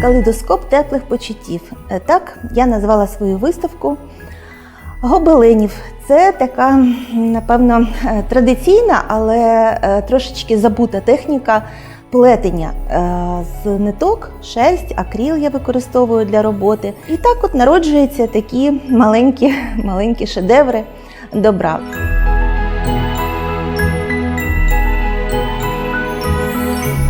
Калейдоскоп теплих почуттів. Е, Так, я назвала свою виставку гобеленів. Це така, напевно, е, традиційна, але е, трошечки забута техніка плетення з ниток, шерсть, акріл я використовую для роботи. І так от народжуються такі маленькі, маленькі шедеври добра.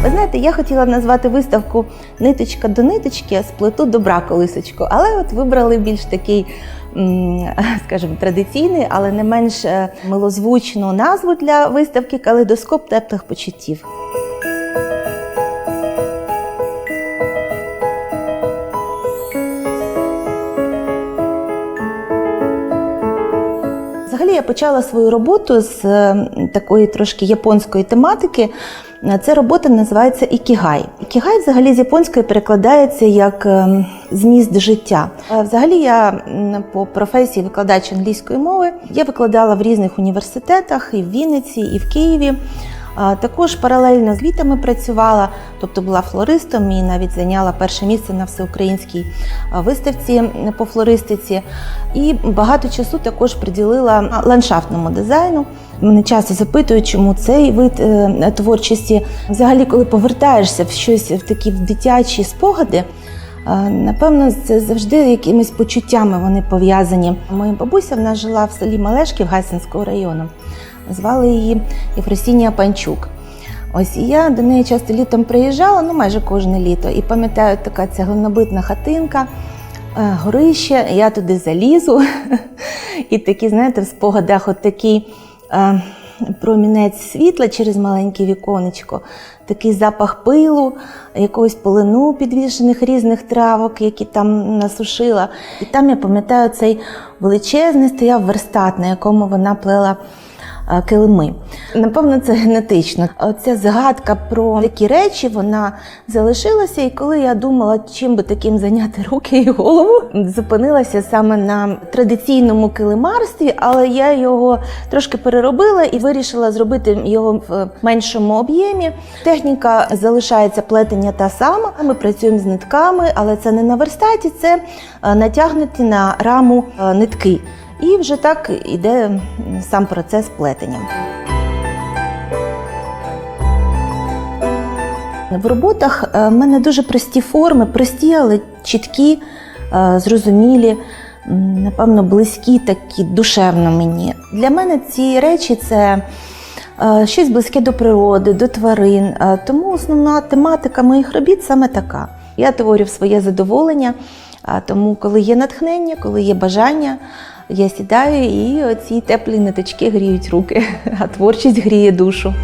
Ви знаєте, я хотіла назвати виставку Ниточка до ниточки, сплету добра колисочку, але от вибрали більш такий, скажімо, традиційний, але не менш е, милозвучну назву для виставки Калейдоскоп теплих почуттів. Взагалі я почала свою роботу з е, такої трошки японської тематики. Е, Ця робота називається ікігай. Ікігай взагалі з японської перекладається як е, зміст життя. Взагалі я по професії викладач англійської мови. Я викладала в різних університетах і в Вінниці, і в Києві. Також паралельно з літами працювала, тобто була флористом і навіть зайняла перше місце на всеукраїнській виставці по флористиці. І багато часу також приділила ландшафтному дизайну. Мене часто запитують, чому цей вид е, творчості. Взагалі, коли повертаєшся в щось в такі дитячі спогади. Напевно, це завжди якимись почуттями вони пов'язані. Моя бабуся в нас жила в селі Малешків Гайсинського району. Звали її Єфросінія Панчук. Ось і я до неї часто літом приїжджала, ну майже кожне літо. І пам'ятаю, така цеглинобитна хатинка, е, горище, я туди залізу. І такі, знаєте, в спогадах от такий е, промінець світла через маленьке віконечко, такий запах пилу, якогось полину підвішених різних травок, які там насушила. І там я пам'ятаю цей величезний стояв верстат, на якому вона плела килими. Напевно, це генетично. Оця згадка про такі речі вона залишилася, і коли я думала, чим би таким зайняти руки і голову, зупинилася саме на традиційному килимарстві, але я його трошки переробила і вирішила зробити його в меншому об'ємі. Техніка залишається плетення та сама. Ми працюємо з нитками, але це не на верстаті, це е, натягнуті на раму е, нитки. І вже так іде сам процес плетення. В роботах е, в мене дуже прості форми, прості, але чіткі, е, зрозумілі, напевно, близькі, такі душевно мені. Для мене ці речі це е, щось близьке до природи, до тварин. Тому основна тематика моїх робіт саме така. Я творю своє задоволення, тому, коли є натхнення, коли є бажання, я сідаю і оці теплі ниточки гріють руки, а творчість гріє душу.